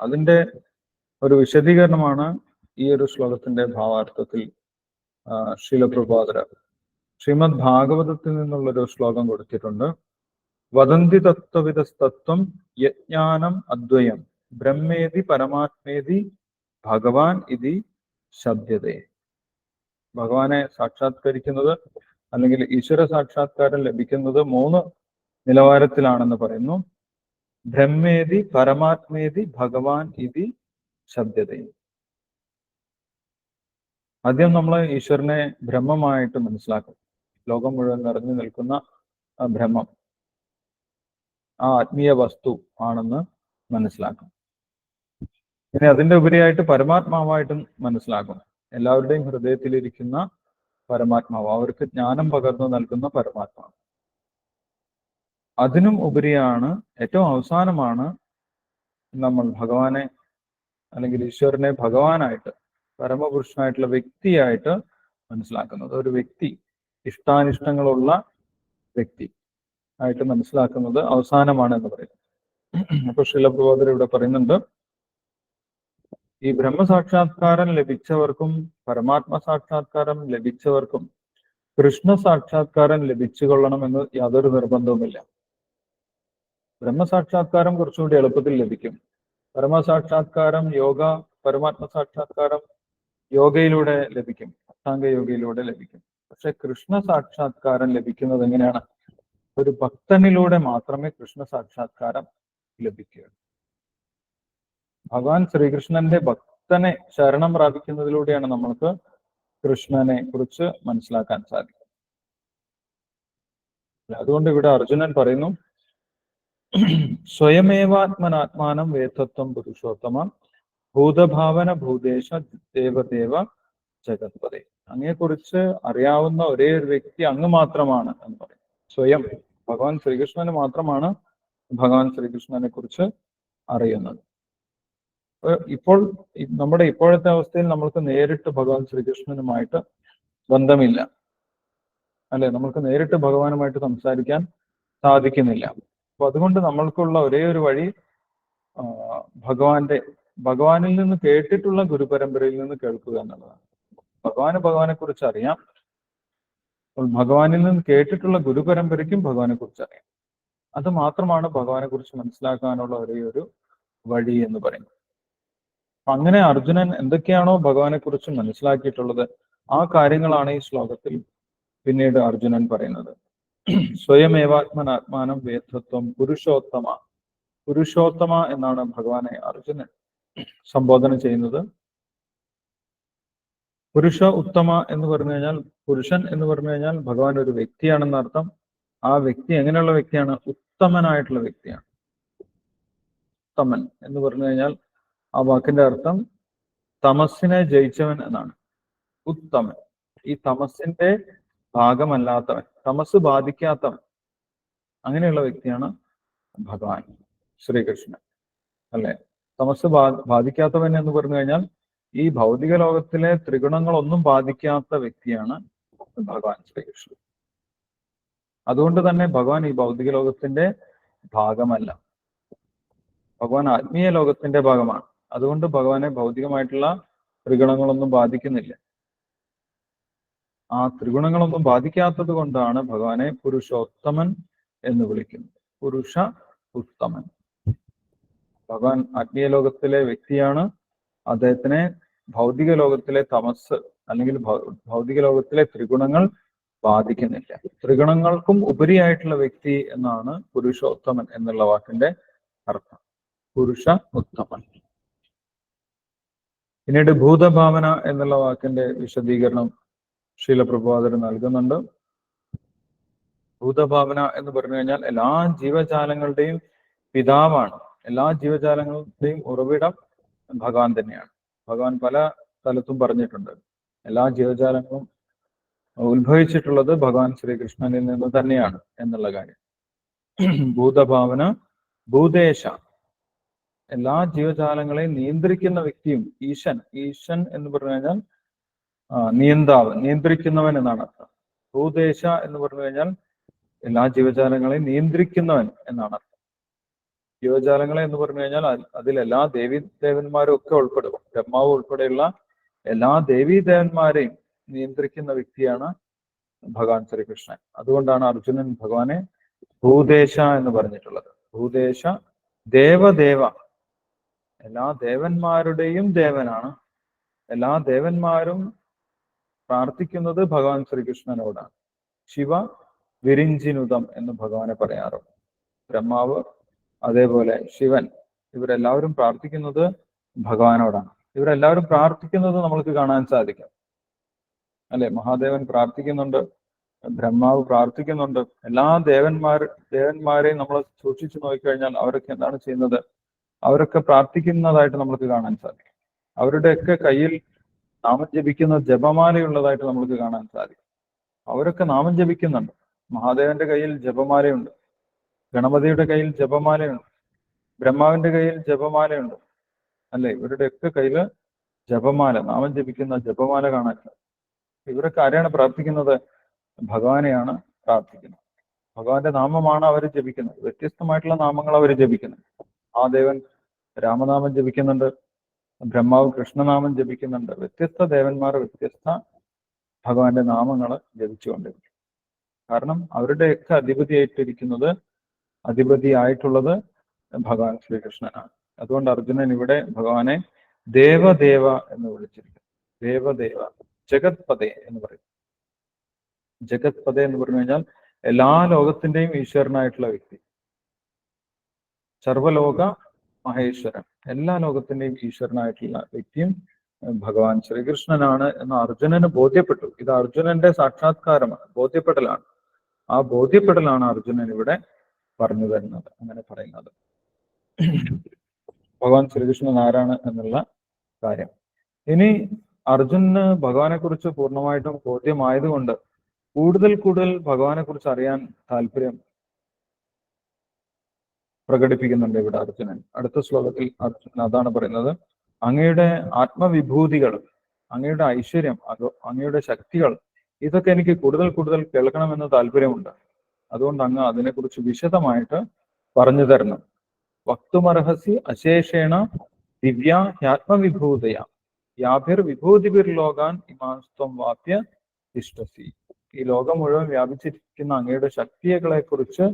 അതിന്റെ ഒരു വിശദീകരണമാണ് ഈ ഒരു ശ്ലോകത്തിന്റെ ഭാവാർത്ഥത്തിൽ ശീലപ്രഭാതര ശ്രീമദ് ഭാഗവതത്തിൽ നിന്നുള്ള ഒരു ശ്ലോകം കൊടുത്തിട്ടുണ്ട്. വദന്തി തത്വവിധസ്തത്വം യജ്ഞാനം അദ്വയം. ബ്രഹ്മേതി പരമാത്മേതി ഭഗവാൻ ഇതി ശബ്ദതേ ഭഗവാനെ സാക്ഷാത്കരിക്കുന്നത് അല്ലെങ്കിൽ ഈശ്വര സാക്ഷാത്കാരം ലഭിക്കുന്നത് മൂന്ന് നിലവാരത്തിലാണെന്ന് പറയുന്നു. ബ്രഹ്മേതി പരമാത്മേതി ഭഗവാൻ ഇതി ശബ്ദതയും. ആദ്യം നമ്മൾ ഈശ്വരനെ ബ്രഹ്മമായിട്ട് മനസ്സിലാക്കും. ലോകം മുഴുവൻ നിറഞ്ഞു നിൽക്കുന്ന ബ്രഹ്മം ആ ആത്മീയ വസ്തു ആണെന്ന് മനസ്സിലാക്കും. ഇനി അതിന്റെ ഉപരിയായിട്ട് പരമാത്മാവായിട്ടും മനസ്സിലാക്കും. എല്ലാവരുടെയും ഹൃദയത്തിലിരിക്കുന്ന പരമാത്മാവ് അവർക്ക് ജ്ഞാനം പകർന്നു നൽകുന്ന പരമാത്മാവ്. അതിനും ഉപരിയാണ് ഏറ്റവും അവസാനമാണ് നമ്മൾ ഭഗവാനെ അല്ലെങ്കിൽ ഈശ്വരനെ ഭഗവാനായിട്ട് പരമപുരുഷനായിട്ടുള്ള വ്യക്തിയായിട്ട് മനസ്സിലാക്കുന്നത്. ഒരു വ്യക്തി ഇഷ്ടാനിഷ്ടങ്ങളുള്ള വ്യക്തി ആയിട്ട് മനസ്സിലാക്കുന്നത് അവസാനമാണ് എന്ന് പറയുന്നത്. അപ്പൊ ശിലപ്രബോധർ ഇവിടെ പറയുന്നുണ്ട് ഈ ബ്രഹ്മസാക്ഷാത്കാരം ലഭിച്ചവർക്കും പരമാത്മ സാക്ഷാത്കാരം ലഭിച്ചവർക്കും കൃഷ്ണ സാക്ഷാത്കാരം ലഭിച്ചു കൊള്ളണം എന്ന് യാതൊരു നിർബന്ധവുമില്ല. ബ്രഹ്മസാക്ഷാത്കാരം കുറച്ചുകൂടി എളുപ്പത്തിൽ ലഭിക്കും. പരമസാക്ഷാത്കാരം യോഗ പരമാത്മ സാക്ഷാത്കാരം യോഗയിലൂടെ ലഭിക്കും. അഷ്ടാംഗ യോഗയിലൂടെ ലഭിക്കും. പക്ഷെ കൃഷ്ണ സാക്ഷാത്കാരം ലഭിക്കുന്നത് എങ്ങനെയാണ്? ഒരു ഭക്തനിലൂടെ മാത്രമേ കൃഷ്ണ സാക്ഷാത്കാരം ലഭിക്കുകയുള്ളൂ ഭഗവാൻ ശ്രീകൃഷ്ണന്റെ ഭക്തനെ ശരണം പ്രാപിക്കുന്നതിലൂടെയാണ് നമ്മൾക്ക് കൃഷ്ണനെ കുറിച്ച് മനസ്സിലാക്കാൻ സാധിക്കും അതുകൊണ്ട് ഇവിടെ അർജുനൻ പറയുന്നു സ്വയമേവാത്മനാത്മാനം വേദത്വം പുരുഷോത്തമ ഭൂതഭാവന ഭൂതേശ ദേവദേവ ജഗത്പതി അങ്ങയെക്കുറിച്ച് അറിയാവുന്ന ഒരേ ഒരു വ്യക്തി അങ്ങ് മാത്രമാണ് എന്ന് പറയും. സ്വയം ഭഗവാൻ ശ്രീകൃഷ്ണന് മാത്രമാണ് ഭഗവാൻ ശ്രീകൃഷ്ണനെ കുറിച്ച് അറിയുന്നത് ഇപ്പോൾ നമ്മുടെ ഇപ്പോഴത്തെ അവസ്ഥയിൽ നമ്മൾക്ക് നേരിട്ട് ഭഗവാൻ ശ്രീകൃഷ്ണനുമായിട്ട് ബന്ധമില്ല. അല്ലെ? നമ്മൾക്ക് നേരിട്ട് ഭഗവാനുമായിട്ട് സംസാരിക്കാൻ സാധിക്കുന്നില്ല. അപ്പൊ അതുകൊണ്ട് നമ്മൾക്കുള്ള ഒരേ ഒരു വഴി ഭഗവാന്റെ ഭഗവാനിൽ നിന്ന് കേട്ടിട്ടുള്ള ഗുരുപരമ്പരയിൽ നിന്ന് കേൾക്കുക എന്നുള്ളതാണ്. ഭഗവാന് ഭഗവാനെ കുറിച്ച് അറിയാം ഭഗവാനിൽ നിന്ന് കേട്ടിട്ടുള്ള ഗുരുപരമ്പരയ്ക്കും ഭഗവാനെ കുറിച്ച് അറിയാം. അത് മാത്രമാണ് ഭഗവാനെ കുറിച്ച് മനസ്സിലാക്കാനുള്ള ഒരേ ഒരു വഴി എന്ന് പറയുന്നത്. അങ്ങനെ അർജുനൻ എന്തൊക്കെയാണോ ഭഗവാനെ കുറിച്ച് മനസ്സിലാക്കിയിട്ടുള്ളത് ആ കാര്യങ്ങളാണ് ഈ ശ്ലോകത്തിൽ പിന്നീട് അർജുനൻ പറയുന്നത്. സ്വയമേവാത്മനാത്മാനം വേദത്വം പുരുഷോത്തമ. പുരുഷോത്തമ എന്നാണ് ഭഗവാനെ അർജുനൻ സംബോധന ചെയ്യുന്നത്. പുരുഷ ഉത്തമ എന്ന് പറഞ്ഞു കഴിഞ്ഞാൽ പുരുഷൻ എന്ന് പറഞ്ഞു കഴിഞ്ഞാൽ ഭഗവാൻ ഒരു വ്യക്തിയാണെന്ന അർത്ഥം. ആ വ്യക്തി എങ്ങനെയുള്ള വ്യക്തിയാണ്? ഉത്തമനായിട്ടുള്ള വ്യക്തിയാണ്. ഉത്തമൻ എന്ന് പറഞ്ഞു കഴിഞ്ഞാൽ ആ വാക്കിന്റെ അർത്ഥം തമസ്സിനെ ജയിച്ചവൻ എന്നാണ്. ഉത്തമൻ. ഈ തമസിന്റെ ഭാഗമല്ലാത്തവൻ തമസ് ബാധിക്കാത്തവൻ അങ്ങനെയുള്ള വ്യക്തിയാണ് ഭഗവാൻ ശ്രീകൃഷ്ണൻ. അല്ലെ? തമസ് ബാ ബാധിക്കാത്തവൻ എന്ന് പറഞ്ഞു കഴിഞ്ഞാൽ ഈ ഭൗതിക ലോകത്തിലെ ത്രിഗുണങ്ങളൊന്നും ബാധിക്കാത്ത വ്യക്തിയാണ് ഭഗവാൻ ശ്രീകൃഷ്ണൻ. അതുകൊണ്ട് തന്നെ ഭഗവാൻ ഈ ഭൗതിക ലോകത്തിന്റെ ഭാഗമല്ല. ഭഗവാൻ ആത്മീയ ലോകത്തിന്റെ ഭാഗമാണ്. അതുകൊണ്ട് ഭഗവാനെ ഭൗതികമായിട്ടുള്ള ത്രിഗുണങ്ങളൊന്നും ബാധിക്കുന്നില്ല. ആ ത്രിഗുണങ്ങളൊന്നും ബാധിക്കാത്തത് കൊണ്ടാണ് ഭഗവാനെ പുരുഷോത്തമൻ എന്ന് വിളിക്കുന്നത്. പുരുഷ ഉത്തമൻ. ഭഗവാൻ ആത്മീയ ലോകത്തിലെ വ്യക്തിയാണ്. അദ്ദേഹത്തിനെ ഭൗതിക ലോകത്തിലെ തമസ് അല്ലെങ്കിൽ ഭൗതിക ലോകത്തിലെ ത്രിഗുണങ്ങൾ ബാധിക്കുന്നില്ല. ത്രിഗുണങ്ങൾക്കും ഉപരിയായിട്ടുള്ള വ്യക്തി എന്നാണ് പുരുഷോത്തമൻ എന്നുള്ള വാക്കിന്റെ അർത്ഥം. പുരുഷ ഉത്തമൻ. പിന്നീട് ഭൂതഭാവന എന്നുള്ള വാക്കിന്റെ വിശദീകരണം ശീലപ്രഭാതർ നൽകുന്നുണ്ട്. ഭൂതഭാവന എന്ന് പറഞ്ഞു കഴിഞ്ഞാൽ എല്ലാ ജീവജാലങ്ങളുടെയും പിതാവാണ്. എല്ലാ ജീവജാലങ്ങളുടെയും ഉറവിടം ഭഗവാൻ തന്നെയാണ്. ഭഗവാൻ പല സ്ഥലത്തും പറഞ്ഞിട്ടുണ്ട്. എല്ലാ ജീവജാലങ്ങളും ഉത്ഭവിച്ചിട്ടുള്ളത് ഭഗവാൻ ശ്രീകൃഷ്ണനിൽ നിന്ന് തന്നെയാണ് എന്നുള്ള കാര്യം. ഭൂതഭാവന ഭൂതേശ എല്ലാ ജീവജാലങ്ങളെയും നിയന്ത്രിക്കുന്ന വ്യക്തിയും ഈശൻ. ഈശൻ എന്ന് പറഞ്ഞു കഴിഞ്ഞാൽ നിയന്താവ് നിയന്ത്രിക്കുന്നവൻ എന്നാണ് അർത്ഥം. ഭൂദേശ എന്ന് പറഞ്ഞു കഴിഞ്ഞാൽ എല്ലാ ജീവജാലങ്ങളെയും നിയന്ത്രിക്കുന്നവൻ എന്നാണ് അർത്ഥം. ജീവജാലങ്ങളെ എന്ന് പറഞ്ഞു കഴിഞ്ഞാൽ അതിൽ എല്ലാ ദേവി ദേവന്മാരും ഒക്കെ ഉൾപ്പെടും. ബ്രഹ്മാവ് ഉൾപ്പെടെയുള്ള എല്ലാ ദേവി ദേവന്മാരെയും നിയന്ത്രിക്കുന്ന വ്യക്തിയാണ് ഭഗവാൻ ശ്രീകൃഷ്ണൻ. അതുകൊണ്ടാണ് അർജുനൻ ഭഗവാനെ ഭൂദേശ എന്ന് പറഞ്ഞിട്ടുള്ളത്. ഭൂദേശ ദേവദേവ. എല്ലാ ദേവന്മാരുടെയും ദേവനാണ്. എല്ലാ ദേവന്മാരും പ്രാർത്ഥിക്കുന്നത് ഭഗവാൻ ശ്രീകൃഷ്ണനോടാണ്. ശിവ വിരിഞ്ചിനുതം എന്ന് ഭഗവാനെ പറയാറുണ്ട്. ബ്രഹ്മാവ് അതേപോലെ ശിവൻ ഇവരെല്ലാവരും പ്രാർത്ഥിക്കുന്നത് ഭഗവാനോടാണ്. ഇവരെല്ലാവരും പ്രാർത്ഥിക്കുന്നത് നമ്മൾക്ക് കാണാൻ സാധിക്കും. അല്ലെ? മഹാദേവൻ പ്രാർത്ഥിക്കുന്നുണ്ട് ബ്രഹ്മാവ് പ്രാർത്ഥിക്കുന്നുണ്ട്. എല്ലാ ദേവന്മാർ ദേവന്മാരെയും നമ്മൾ സൂക്ഷിച്ചു നോക്കിക്കഴിഞ്ഞാൽ അവരൊക്കെ എന്താണ് ചെയ്യുന്നത്? അവരൊക്കെ പ്രാർത്ഥിക്കുന്നതായിട്ട് നമ്മൾക്ക് കാണാൻ സാധിക്കും. അവരുടെയൊക്കെ കയ്യിൽ നാമം ജപിക്കുന്ന ജപമാലയുള്ളതായിട്ട് നമുക്ക് കാണാൻ സാധിക്കും. അവരൊക്കെ നാമം ജപിക്കുന്നുണ്ട്. മഹാദേവന്റെ കയ്യിൽ ജപമാലയുണ്ട്. ഗണപതിയുടെ കയ്യിൽ ജപമാലയുണ്ട്. ബ്രഹ്മാവിന്റെ കയ്യിൽ ജപമാലയുണ്ട്. അല്ലെ? ഇവരുടെയൊക്കെ കയ്യിൽ ജപമാല നാമം ജപിക്കുന്ന ജപമാല കാണാൻ സാധിക്കും. ഇവരൊക്കെ ആരെയാണ് പ്രാർത്ഥിക്കുന്നത്? ഭഗവാനെയാണ് പ്രാർത്ഥിക്കുന്നത്. ഭഗവാന്റെ നാമമാണ് അവർ ജപിക്കുന്നത്. വ്യത്യസ്തമായിട്ടുള്ള നാമങ്ങൾ അവർ ജപിക്കുന്നത് ആ ദേവൻ രാമനാമം ജപിക്കുന്നുണ്ട്. ബ്രഹ്മാവ് കൃഷ്ണനാമം ജപിക്കുന്നുണ്ട്. വ്യത്യസ്ത ദേവന്മാർ വ്യത്യസ്ത ഭഗവാന്റെ നാമങ്ങൾ ജപിച്ചുകൊണ്ടിരിക്കും. കാരണം അവരുടെയൊക്കെ അധിപതിയായിട്ടിരിക്കുന്നത് അധിപതിയായിട്ടുള്ളത് ഭഗവാൻ ശ്രീകൃഷ്ണനാണ്. അതുകൊണ്ട് അർജുനൻ ഇവിടെ ഭഗവാനെ ദേവദേവ എന്ന് വിളിച്ചിരിക്കുന്നു. ദേവദേവ ജഗത്പതേ എന്ന് പറയും. ജഗത്പതേ എന്ന് പറഞ്ഞു കഴിഞ്ഞാൽ എല്ലാ ലോകത്തിന്റെയും ഈശ്വരനായിട്ടുള്ള വ്യക്തി. സർവലോക മഹേശ്വരൻ. എല്ലാ ലോകത്തിന്റെയും ഈശ്വരനായിട്ടുള്ള വ്യക്തിയും ഭഗവാൻ ശ്രീകൃഷ്ണനാണ് എന്ന് അർജുനന് ബോധ്യപ്പെട്ടു. ഇത് അർജുനന്റെ സാക്ഷാത്കാരമാണ് ബോധ്യപ്പെടലാണ്. ആ ബോധ്യപ്പെടലാണ് അർജുനൻ ഇവിടെ പറഞ്ഞു തരുന്നത് അങ്ങനെ പറയുന്നത്. ഭഗവാൻ ശ്രീകൃഷ്ണൻ ആരാണ് എന്നുള്ള കാര്യം. ഇനി അർജുനന് ഭഗവാനെ കുറിച്ച് പൂർണമായിട്ടും ബോധ്യമായതുകൊണ്ട് കൂടുതൽ കൂടുതൽ ഭഗവാനെ കുറിച്ച് അറിയാൻ താല്പര്യം പ്രകടിപ്പിക്കുന്നുണ്ട് ഇവിടെ അർജുനൻ. അടുത്ത ശ്ലോകത്തിൽ അർജുനൻ അതാണ് പറയുന്നത് അങ്ങയുടെ ആത്മവിഭൂതികൾ അങ്ങയുടെ ഐശ്വര്യം അത് അങ്ങയുടെ ശക്തികൾ ഇതൊക്കെ എനിക്ക് കൂടുതൽ കൂടുതൽ കേൾക്കണമെന്ന് താല്പര്യമുണ്ട്. അതുകൊണ്ട് അങ്ങ് അതിനെക്കുറിച്ച് വിശദമായിട്ട് പറഞ്ഞു തരണം വക്തുമർഹസി അശേഷേണ ദിവ്യ ഹ്യാത്മവിഭൂതയ യാഭിർ വിഭൂതിഭിർ ലോകാൻ ഇമാസ്ത്വം വാപ്യ തിഷ്ടസി ഈ ലോകം മുഴുവൻ വ്യാപിച്ചിരിക്കുന്ന അങ്ങയുടെ ശക്തികളെ കുറിച്ച്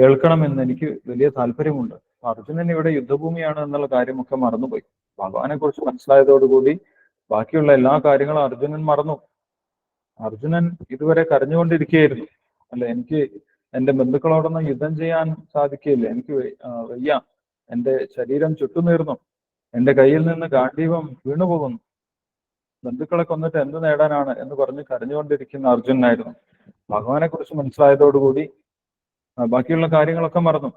കേൾക്കണമെന്ന് എനിക്ക് വലിയ താല്പര്യമുണ്ട്. അർജുനൻ ഇവിടെ യുദ്ധഭൂമിയാണ് എന്നുള്ള കാര്യമൊക്കെ മറന്നുപോയി. ഭഗവാനെ കുറിച്ച് മനസ്സിലായതോടുകൂടി ബാക്കിയുള്ള എല്ലാ കാര്യങ്ങളും അർജുനൻ മറന്നു. അർജുനൻ ഇതുവരെ കരഞ്ഞുകൊണ്ടിരിക്കുകയായിരുന്നു. അല്ല എനിക്ക് എന്റെ ബന്ധുക്കളോടൊന്നും യുദ്ധം ചെയ്യാൻ സാധിക്കില്ല എനിക്ക് വയ്യ- എന്റെ ശരീരം ചുട്ടുനീർന്നു. എന്റെ കയ്യിൽ നിന്ന് ഗാന്ധീവം വീണുപോകുന്നു. ബന്ധുക്കളെ കൊന്നിട്ട് എന്ത് നേടാനാണ് എന്ന് പറഞ്ഞ് കരഞ്ഞുകൊണ്ടിരിക്കുന്ന അർജുനായിരുന്നു ഭഗവാനെ കുറിച്ച് മനസ്സിലായതോടുകൂടി ബാക്കിയുള്ള കാര്യങ്ങളൊക്കെ മറന്നു.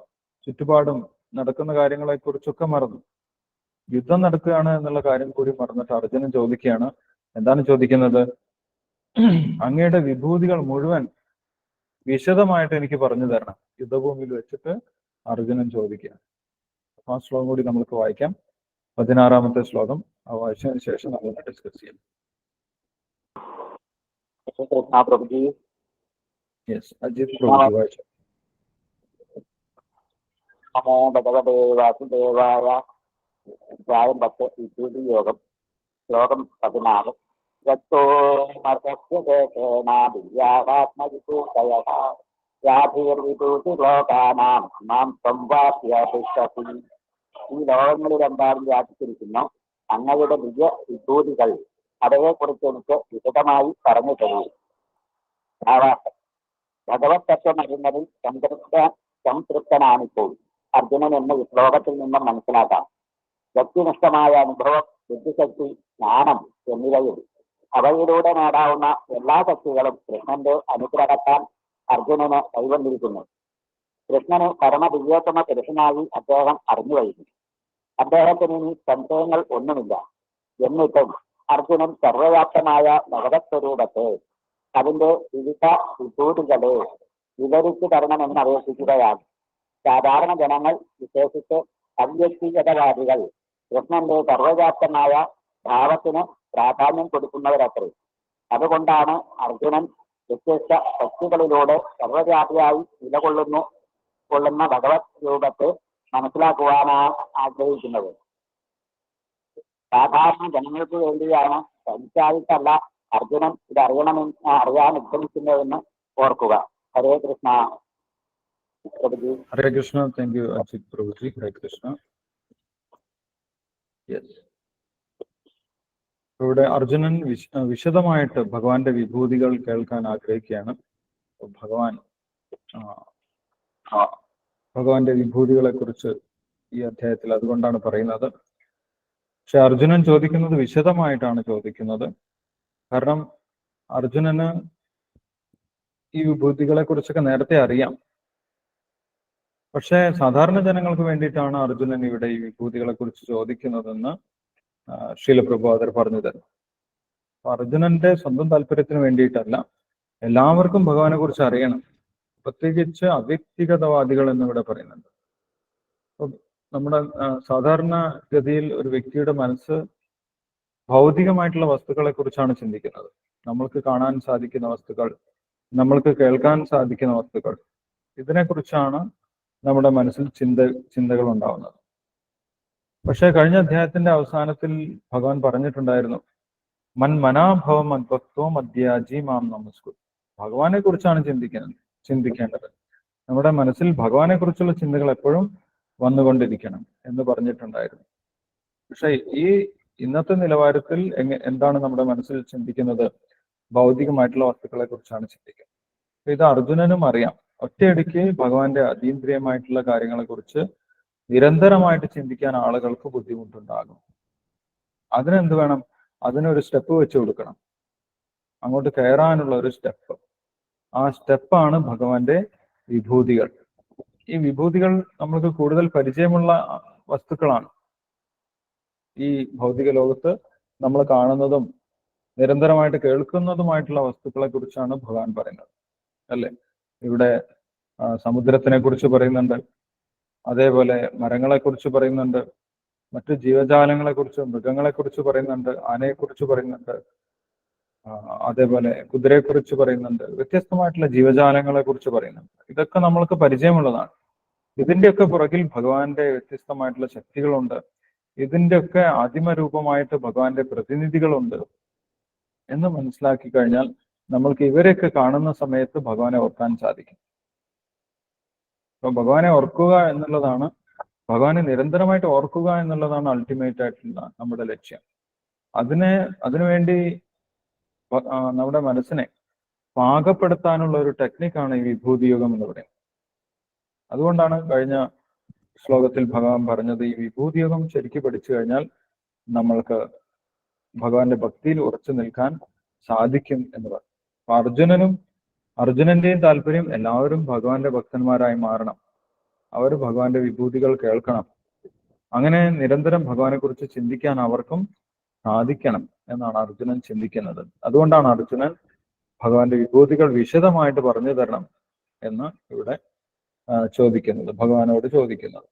ചുറ്റുപാടും നടക്കുന്ന കാര്യങ്ങളെ കുറിച്ചൊക്കെ മറന്നു. യുദ്ധം നടക്കുകയാണ് എന്നുള്ള കാര്യം കൂടി മറന്നിട്ട് അർജുനൻ ചോദിക്കുകയാണ്. എന്താണ് ചോദിക്കുന്നത്? അങ്ങയുടെ വിഭൂതികൾ മുഴുവൻ വിശദമായിട്ട് എനിക്ക് പറഞ്ഞു തരണം. യുദ്ധഭൂമിയിൽ വെച്ചിട്ട് അർജുനൻ ചോദിക്കുക ആ ശ്ലോകം കൂടി നമ്മൾക്ക് വായിക്കാം. പതിനാറാമത്തെ ശ്ലോകം. ആ വായിച്ചതിന് ശേഷം നമ്മൾ ഡിസ്കസ് ചെയ്യാം. യെസ് അജിത് പ്രഭു വായിച്ചു. നമോ ഭഗവതേ വാസുദേവായ അധ്യായം പത്ത് യോഗം ശ്ലോകം പതിനാല്. യത്തോ മർത്യനാദിവ്യാത്മവിഭൂതയ വ്യാധിർവിഭൂതി ലോകാനാം മാം സംവാപ്യതിഷ്ടതി ഈ ലോകങ്ങളിലെമ്പാടും വ്യാപിച്ചിരിക്കുന്നു അങ്ങയുടെ ദിവ്യ വിഭൂതികൾ അവയെക്കുറിച്ച് എനിക്ക് വിശദമായി പറഞ്ഞു തരൂ. ഭഗവത് തത്വം അറിയുന്നതിൽ സംതൃപ്ത സംതൃപ്തനാണിപ്പോൾ. അർജുനൻ എന്ന് ശ്ലോകത്തിൽ നിന്നും മനസ്സിലാക്കാം. വ്യക്തിനിഷ്ഠമായ അനുഭവം ബുദ്ധിശക്തി ജ്ഞാനം എന്നിവയിൽ. അവയിലൂടെ നേടാവുന്ന എല്ലാ ശക്തികളും കൃഷ്ണന്റെ അനുഗ്രഹത്താൽ അർജുനന് കൈവന്നിരിക്കുന്നു. കൃഷ്ണന് പരമദിവ്യോത്തമ പുരുഷനായി അദ്ദേഹം അറിഞ്ഞു കഴിഞ്ഞു. അദ്ദേഹത്തിന് ഇനി സംശയങ്ങൾ ഒന്നുമില്ല. എന്നിട്ടും അർജുനൻ സർവവ്യാപ്തമായ ഭഗവത്സ്വരൂപത്തെ അതിന്റെ വിവിധ വിഭൂതികളെ വിവരിച്ചു തരണമെന്ന് അപേക്ഷിക്കുകയാണ്. സാധാരണ ജനങ്ങൾ വിശേഷിച്ച് അവ്യക്തിഗതവാദികൾ കൃഷ്ണന്റെ സർവവ്യാപ്തമായ ഭാവത്തിന് പ്രാധാന്യം കൊടുക്കുന്നവരത്രേ. അതുകൊണ്ടാണ് അർജുനൻ വ്യത്യസ്ത ശക്തികളിലൂടെ സർവവ്യാപിയായി നിലകൊള്ളുന്നു കൊള്ളുന്ന ഭഗവത് രൂപത്തെ മനസ്സിലാക്കുവാനാണ് ആഗ്രഹിക്കുന്നത്. സാധാരണ ജനങ്ങൾക്ക് വേണ്ടിയാണ് തനിച്ചായിട്ടല്ല അർജുനൻ ഇത് അറിയണമെന്ന് അറിയാൻ ഉദ്ദേശിക്കുന്നതെന്ന് ഓർക്കുക. Hare Krishna. Prabhuji Hare Krishna you, Ajit Prabhuji. Hare Krishna yes ഇവിടെ അർജുനൻ വിശ വിശദമായിട്ട് ഭഗവാന്റെ വിഭൂതികൾ കേൾക്കാൻ ആഗ്രഹിക്കുകയാണ്. ഭഗവാൻ ഭഗവാന്റെ വിഭൂതികളെ കുറിച്ച് ഈ അധ്യായത്തിൽ അതുകൊണ്ടാണ് പറയുന്നത്. പക്ഷെ അർജുനൻ ചോദിക്കുന്നത് വിശദമായിട്ടാണ് ചോദിക്കുന്നത്. കാരണം അർജുനന് ഈ വിഭൂതികളെ കുറിച്ചൊക്കെ നേരത്തെ അറിയാം. പക്ഷേ സാധാരണ ജനങ്ങൾക്ക് വേണ്ടിയിട്ടാണ് അർജുനൻ ഇവിടെ ഈ വിഭൂതികളെ കുറിച്ച് ചോദിക്കുന്നതെന്ന് ശീലപ്രഭാതർ പറഞ്ഞു തരുന്നു അർജുനന്റെ സ്വന്തം താല്പര്യത്തിന് വേണ്ടിയിട്ടല്ല എല്ലാവർക്കും ഭഗവാനെ കുറിച്ച് അറിയണം. പ്രത്യേകിച്ച് അവ്യക്തിഗതവാദികൾ എന്നിവിടെ പറയുന്നുണ്ട്. നമ്മുടെ സാധാരണ ഗതിയിൽ ഒരു വ്യക്തിയുടെ മനസ്സ് ഭൗതികമായിട്ടുള്ള വസ്തുക്കളെ കുറിച്ചാണ് ചിന്തിക്കുന്നത്. നമ്മൾക്ക് കാണാൻ സാധിക്കുന്ന വസ്തുക്കൾ നമ്മൾക്ക് കേൾക്കാൻ സാധിക്കുന്ന വസ്തുക്കൾ. ഇതിനെക്കുറിച്ചാണ് നമ്മുടെ മനസ്സിൽ ചിന്ത ചിന്തകൾ ഉണ്ടാവുന്നത് പക്ഷേ കഴിഞ്ഞ അധ്യായത്തിന്റെ അവസാനത്തിൽ ഭഗവാൻ പറഞ്ഞിട്ടുണ്ടായിരുന്നു മൻ മനാഭവം അദ്വത്വം അധ്യാജി മാം നമസ്കു ഭഗവാനെ കുറിച്ചാണ് ചിന്തിക്കുന്നത് ചിന്തിക്കേണ്ടത്. നമ്മുടെ മനസ്സിൽ ഭഗവാനെ കുറിച്ചുള്ള ചിന്തകൾ എപ്പോഴും വന്നുകൊണ്ടിരിക്കണം എന്ന് പറഞ്ഞിട്ടുണ്ടായിരുന്നു. പക്ഷെ ഈ ഇന്നത്തെ നിലവാരത്തിൽ എന്താണ് നമ്മുടെ മനസ്സിൽ ചിന്തിക്കുന്നത്? ഭൗതികമായിട്ടുള്ള വസ്തുക്കളെ കുറിച്ചാണ് ചിന്തിക്കുന്നത്. ഇത് അർജുനനും അറിയാം. ഒറ്റയടിക്ക് ഭഗവാന്റെ അതീന്ദ്രിയമായിട്ടുള്ള കാര്യങ്ങളെ കുറിച്ച് നിരന്തരമായിട്ട് ചിന്തിക്കാൻ ആളുകൾക്ക് ബുദ്ധിമുട്ടുണ്ടാകും. അതിനെന്ത് വേണം? അതിനൊരു സ്റ്റെപ്പ് വെച്ച് കൊടുക്കണം. അങ്ങോട്ട് കയറാനുള്ള ഒരു സ്റ്റെപ്പ് ആ സ്റ്റെപ്പാണ് ഭഗവാന്റെ വിഭൂതികൾ. ഈ വിഭൂതികൾ നമ്മൾക്ക് കൂടുതൽ പരിചയമുള്ള വസ്തുക്കളാണ്. ഈ ഭൗതിക ലോകത്ത് നമ്മൾ കാണുന്നതും നിരന്തരമായിട്ട് കേൾക്കുന്നതുമായിട്ടുള്ള വസ്തുക്കളെ കുറിച്ചാണ് ഭഗവാൻ പറയുന്നത്. അല്ലെ? ഇവിടെ സമുദ്രത്തിനെ കുറിച്ച് പറയുന്നുണ്ട്. അതേപോലെ മരങ്ങളെ കുറിച്ച് പറയുന്നുണ്ട്. മറ്റു ജീവജാലങ്ങളെ കുറിച്ച് മൃഗങ്ങളെ കുറിച്ച് പറയുന്നുണ്ട്. ആനയെ കുറിച്ച് പറയുന്നുണ്ട് അതേപോലെ കുതിരയെ കുറിച്ച് പറയുന്നുണ്ട്. വ്യത്യസ്തമായിട്ടുള്ള ജീവജാലങ്ങളെ കുറിച്ച് പറയുന്നുണ്ട്. ഇതൊക്കെ നമ്മൾക്ക് പരിചയമുള്ളതാണ്. ഇതിന്റെയൊക്കെ പുറകിൽ ഭഗവാന്റെ വ്യത്യസ്തമായിട്ടുള്ള ശക്തികളുണ്ട്. ഇതിന്റെയൊക്കെ ആദിമരൂപമായിട്ട് ഭഗവാന്റെ പ്രതിനിധികളുണ്ട് എന്ന് മനസ്സിലാക്കി കഴിഞ്ഞാൽ നമ്മൾക്ക് ഇവരെയൊക്കെ കാണുന്ന സമയത്ത് ഭഗവാനെ ഓർക്കാൻ സാധിക്കും. അപ്പൊ ഭഗവാനെ ഓർക്കുക എന്നുള്ളതാണ് ഭഗവാനെ നിരന്തരമായിട്ട് ഓർക്കുക എന്നുള്ളതാണ് അൾട്ടിമേറ്റ് ആയിട്ടുള്ള നമ്മുടെ ലക്ഷ്യം. അതിനെ അതിനുവേണ്ടി നമ്മുടെ മനസ്സിനെ പാകപ്പെടുത്താനുള്ള ഒരു ടെക്നിക്കാണ് ഈ വിഭൂതി യോഗം എന്ന് പറയുന്നത്. അതുകൊണ്ടാണ് കഴിഞ്ഞ ശ്ലോകത്തിൽ ഭഗവാൻ പറഞ്ഞത് ഈ വിഭൂതി യോഗം ശരിക്കും പഠിച്ചു കഴിഞ്ഞാൽ നമ്മൾക്ക് ഭഗവാന്റെ ഭക്തിയിൽ ഉറച്ചു നിൽക്കാൻ സാധിക്കും എന്ന് പറഞ്ഞു. അർജുനനും അർജുനന്റെയും താല്പര്യം എല്ലാവരും ഭഗവാന്റെ ഭക്തന്മാരായി മാറണം. അവർ ഭഗവാന്റെ വിഭൂതികൾ കേൾക്കണം. അങ്ങനെ നിരന്തരം ഭഗവാനെ കുറിച്ച് ചിന്തിക്കാൻ അവർക്കും സാധിക്കണം എന്നാണ് അർജുനൻ ചിന്തിക്കുന്നത്. അതുകൊണ്ടാണ് അർജുനൻ ഭഗവാന്റെ വിഭൂതികൾ വിശദമായിട്ട് പറഞ്ഞു തരണം എന്ന് ഇവിടെ ചോദിക്കുന്നത് ഭഗവാനോട് ചോദിക്കുന്നത്.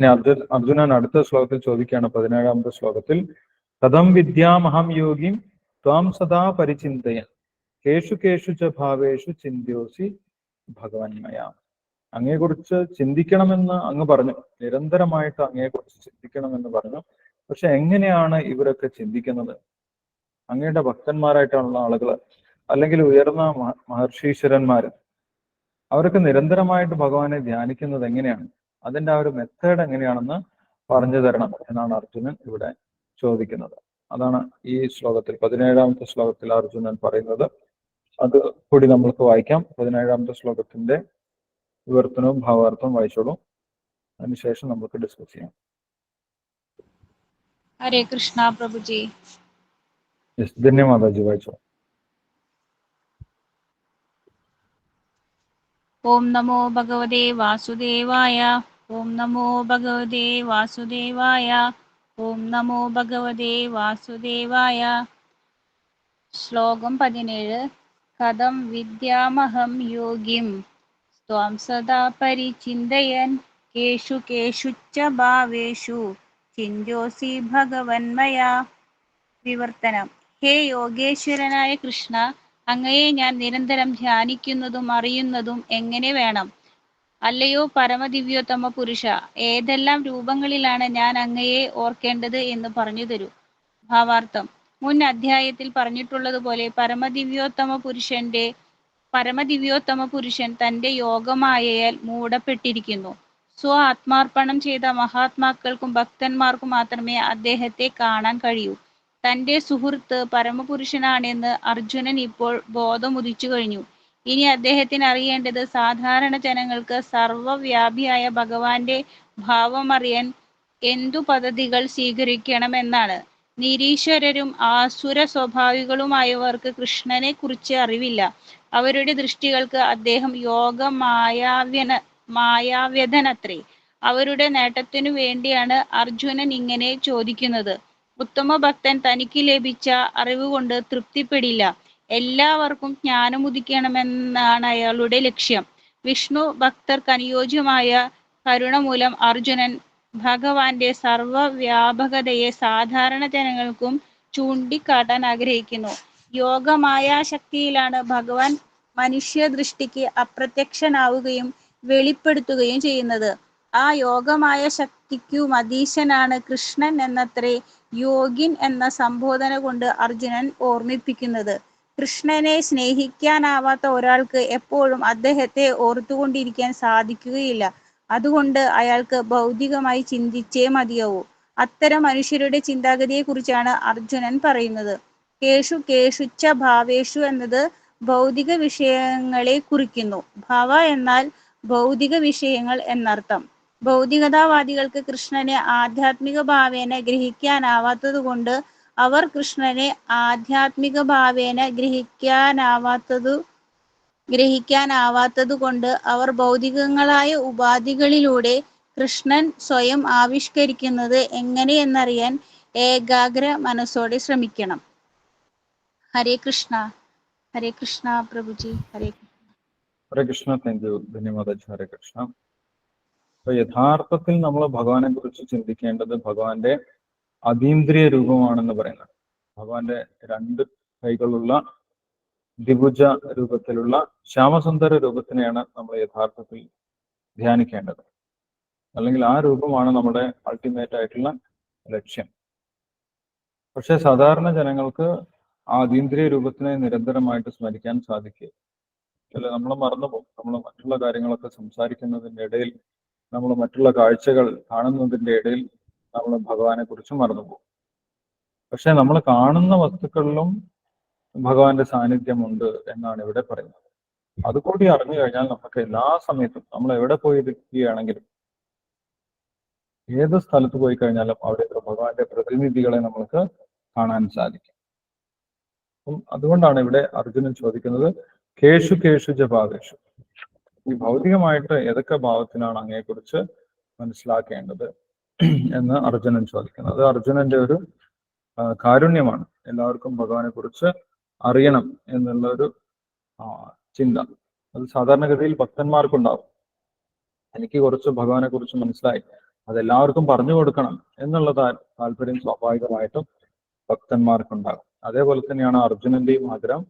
ഇനി അർജുൻ അർജുനൻ അടുത്ത ശ്ലോകത്തിൽ ചോദിക്കുകയാണ് പതിനേഴാമത്തെ ശ്ലോകത്തിൽ കഥം വിദ്യാമഹം യോഗിം ത്വാം സദാ പരിചിന്തയൻ കേഷു കേഷു ച ഭാവേഷു ചിന്തയോസി ഭഗവന്മയ അങ്ങയെക്കുറിച്ച് ചിന്തിക്കണമെന്ന് അങ്ങ് പറഞ്ഞു. നിരന്തരമായിട്ട് അങ്ങയെക്കുറിച്ച് ചിന്തിക്കണമെന്ന് പറഞ്ഞു. പക്ഷെ എങ്ങനെയാണ് ഇവരൊക്കെ ചിന്തിക്കുന്നത്? അങ്ങയുടെ ഭക്തന്മാരായിട്ടുള്ള ആളുകൾ അല്ലെങ്കിൽ ഉയർന്ന മഹ- മഹർഷീശ്വരന്മാര്. അവരൊക്കെ നിരന്തരമായിട്ട് ഭഗവാനെ ധ്യാനിക്കുന്നത് എങ്ങനെയാണ്? അതിന്റെ ആ ഒരു മെത്തേഡ് എങ്ങനെയാണെന്ന് പറഞ്ഞു തരണം എന്നാണ് അർജുനൻ ഇവിടെ ചോദിക്കുന്നത്. അതാണ് ഈ ശ്ലോകത്തിൽ പതിനേഴാമത്തെ ശ്ലോകത്തിൽ അർജുനൻ പറയുന്നത്. അത് കൂടി നമ്മൾക്ക് വായിക്കാം. പതിനേഴാമത്തെ ശ്ലോകത്തിന്റെ വിവർത്തനവും ഭാവാർത്ഥവും വായിച്ചോളൂ. അതിനുശേഷം നമുക്ക് ഡിസ്കസ് ചെയ്യാം. ഹരേ കൃഷ്ണ പ്രഭുജി. ധന്യവാദജി വായിച്ചോളൂ ഓം നമോ ഭഗവതേ വാസുദേവായ ഓം നമോ ഭഗവതേ വാസുദേവായ ഓം നമോ ഭഗവതേ വാസുദേവായ. ശ്ലോകം പതിനേഴ്. കഥം വിദ്യാമഹം യോഗിം. ത്വം സദാ പരിചിന്തയൻ. കേഷു കേഷുച്ച ഭാവേഷു. ചിന്തോസി ഭഗവന്മയാ. വിവർത്തനം. ഹേ യോഗേശ്വരനായ കൃഷ്ണ അങ്ങയെ ഞാൻ നിരന്തരം ധ്യാനിക്കുന്നതും അറിയുന്നതും എങ്ങനെ വേണം? അല്ലയോ പരമദിവ്യോത്തമ പുരുഷ ഏതെല്ലാം രൂപങ്ങളിലാണ് ഞാൻ അങ്ങയെ ഓർക്കേണ്ടത് എന്ന് പറഞ്ഞു തരൂ. ഭാവാർത്ഥം. മുൻ അധ്യായത്തിൽ പറഞ്ഞിട്ടുള്ളതുപോലെ പരമദിവ്യോത്തമ പുരുഷന്റെ പരമദിവ്യോത്തമ പുരുഷൻ തന്റെ യോഗമായയാൽ മൂടപ്പെട്ടിരിക്കുന്നു. സ്വ ആത്മാർപ്പണം ചെയ്ത മഹാത്മാക്കൾക്കും ഭക്തന്മാർക്കും മാത്രമേ അദ്ദേഹത്തെ കാണാൻ കഴിയൂ. തന്റെ സുഹൃത്ത് പരമപുരുഷനാണെന്ന് അർജുനൻ ഇപ്പോൾ ബോധമുദിച്ചു കഴിഞ്ഞു. ഇനി അദ്ദേഹത്തിന് അറിയേണ്ടത് സാധാരണ ജനങ്ങൾക്ക് സർവവ്യാപിയായ ഭഗവാന്റെ ഭാവം അറിയാൻ എന്തു പദ്ധതികൾ സ്വീകരിക്കണമെന്നാണ്. നിരീശ്വരരും ആസുര സ്വഭാവികളുമായവർക്ക് കൃഷ്ണനെ കുറിച്ച് അറിവില്ല. അവരുടെ ദൃഷ്ടികൾക്ക് അദ്ദേഹം യോഗ മായാവ്യന മായാവ്യതനത്രേ. അവരുടെ നേട്ടത്തിനു വേണ്ടിയാണ് അർജുനൻ ഇങ്ങനെ ചോദിക്കുന്നത്. ഉത്തമ ഭക്തൻ തനിക്ക് ലഭിച്ച അറിവ് കൊണ്ട് തൃപ്തിപ്പെടില്ല. എല്ലാവർക്കും ജ്ഞാനം ഉദിക്കണമെന്നാണ് അയാളുടെ ലക്ഷ്യം. വിഷ്ണു ഭക്തർക്ക് അനുയോജ്യമായ കരുണ മൂലം അർജുനൻ ഭഗവാന്റെ സർവവ്യാപകതയെ സാധാരണ ജനങ്ങൾക്കും ചൂണ്ടിക്കാട്ടാൻ ആഗ്രഹിക്കുന്നു. യോഗമായ ശക്തിയിലാണ് ഭഗവാൻ മനുഷ്യ ദൃഷ്ടിക്ക് അപ്രത്യക്ഷനാവുകയും വെളിപ്പെടുത്തുകയും ചെയ്യുന്നത്. ആ യോഗമായ ശക്തിക്കു മതീശനാണ് കൃഷ്ണൻ എന്നത്രേ യോഗിൻ എന്ന സംബോധന കൊണ്ട് അർജുനൻ ഓർമ്മിപ്പിക്കുന്നത്. കൃഷ്ണനെ സ്നേഹിക്കാനാവാത്ത ഒരാൾക്ക് എപ്പോഴും അദ്ദേഹത്തെ ഓർത്തുകൊണ്ടിരിക്കാൻ സാധിക്കുകയില്ല. അതുകൊണ്ട് അയാൾക്ക് ഭൗതികമായി ചിന്തിച്ചേ മതിയാവൂ. അത്തരം മനുഷ്യരുടെ ചിന്താഗതിയെ കുറിച്ചാണ് അർജുനൻ പറയുന്നത്. കേഷു കേഷുച്ച ഭാവേഷു എന്നത് ഭൗതിക വിഷയങ്ങളെ കുറിക്കുന്നു. ഭവ എന്നാൽ ഭൗതിക വിഷയങ്ങൾ എന്നർത്ഥം. ഭൗതികതാവാദികൾക്ക് കൃഷ്ണനെ ആധ്യാത്മിക ഭാവേന ഗ്രഹിക്കാനാവാത്തതുകൊണ്ട് അവർ കൃഷ്ണനെ ആധ്യാത്മിക ഭാവേന ഗ്രഹിക്കാനാവാത്തതു കൊണ്ട് അവർ ഭൗതികങ്ങളായ ഉപാധികളിലൂടെ കൃഷ്ണൻ സ്വയം ആവിഷ്കരിക്കുന്നത് എങ്ങനെയെന്നറിയാൻ ഏകാഗ്ര മനസ്സോടെ ശ്രമിക്കണം. ഹരേ കൃഷ്ണ. ഹരേ കൃഷ്ണ പ്രഭുജി. ഹരേ ഹരേ കൃഷ്ണ. താങ്ക് യു ധന്യവാദ ഹരേ കൃഷ്ണ. യഥാർത്ഥത്തിൽ നമ്മൾ ഭഗവാനെ കുറിച്ച് ചിന്തിക്കേണ്ടത് ഭഗവാന്റെ അതീന്ദ്രിയ രൂപമാണെന്ന് പറയുന്നത്. ഭഗവാന്റെ രണ്ട് കൈകളുള്ള ദ്വിഭുജ രൂപത്തിലുള്ള ശ്യാമസുന്ദര രൂപത്തിനെയാണ് നമ്മൾ യഥാർത്ഥത്തിൽ ധ്യാനിക്കേണ്ടത്. അല്ലെങ്കിൽ ആ രൂപമാണ് നമ്മുടെ അൾട്ടിമേറ്റ് ആയിട്ടുള്ള ലക്ഷ്യം. പക്ഷെ സാധാരണ ജനങ്ങൾക്ക് ആ അതീന്ദ്രിയ രൂപത്തിനെ നിരന്തരമായിട്ട് സ്മരിക്കാൻ സാധിക്കുക അല്ലെ? നമ്മൾ മറന്നുപോകും. നമ്മൾ മറ്റുള്ള കാര്യങ്ങളൊക്കെ സംസാരിക്കുന്നതിന്റെ ഇടയിൽ നമ്മൾ മറ്റുള്ള കാഴ്ചകൾ കാണുന്നതിന്റെ ഇടയിൽ നമ്മൾ ഭഗവാനെ കുറിച്ച് മറന്നുപോകും പക്ഷെ നമ്മൾ കാണുന്ന വസ്തുക്കളിലും ഭഗവാന്റെ സാന്നിധ്യമുണ്ട് എന്നാണ് ഇവിടെ പറയുന്നത്. അതുകൂടി അറിഞ്ഞു കഴിഞ്ഞാൽ നമുക്ക് എല്ലാ സമയത്തും നമ്മൾ എവിടെ പോയി ഇരിക്കുകയാണെങ്കിലും ഏത് സ്ഥലത്ത് പോയി കഴിഞ്ഞാലും അവിടെ ഭഗവാന്റെ പ്രതിനിധികളെ നമുക്ക് കാണാൻ സാധിക്കും. അപ്പം അതുകൊണ്ടാണ് ഇവിടെ അർജുനൻ ചോദിക്കുന്നത് കേശു കേശു ജഭാവേഷു ഈ ഭൗതികമായിട്ട് ഏതൊക്കെ ഭാവത്തിനാണ് അങ്ങയെക്കുറിച്ച് മനസ്സിലാക്കേണ്ടത്? എന്ന് അർജുനൻ ചോദിക്കുന്നത് അത് അർജുനന്റെ ഒരു കാരുണ്യമാണ്. എല്ലാവർക്കും ഭഗവാനെ കുറിച്ച് അറിയണം എന്നുള്ള ഒരു ചിന്ത. അത് സാധാരണഗതിയിൽ ഭക്തന്മാർക്കുണ്ടാവും. എനിക്ക് കുറച്ച് ഭഗവാനെ കുറിച്ച് മനസ്സിലായി. അതെല്ലാവർക്കും പറഞ്ഞു കൊടുക്കണം എന്നുള്ള താല്പര്യം സ്വാഭാവികമായിട്ടും ഭക്തന്മാർക്കുണ്ടാകും. അതേപോലെ തന്നെയാണ് അർജുനന്റെയും ആഗ്രഹം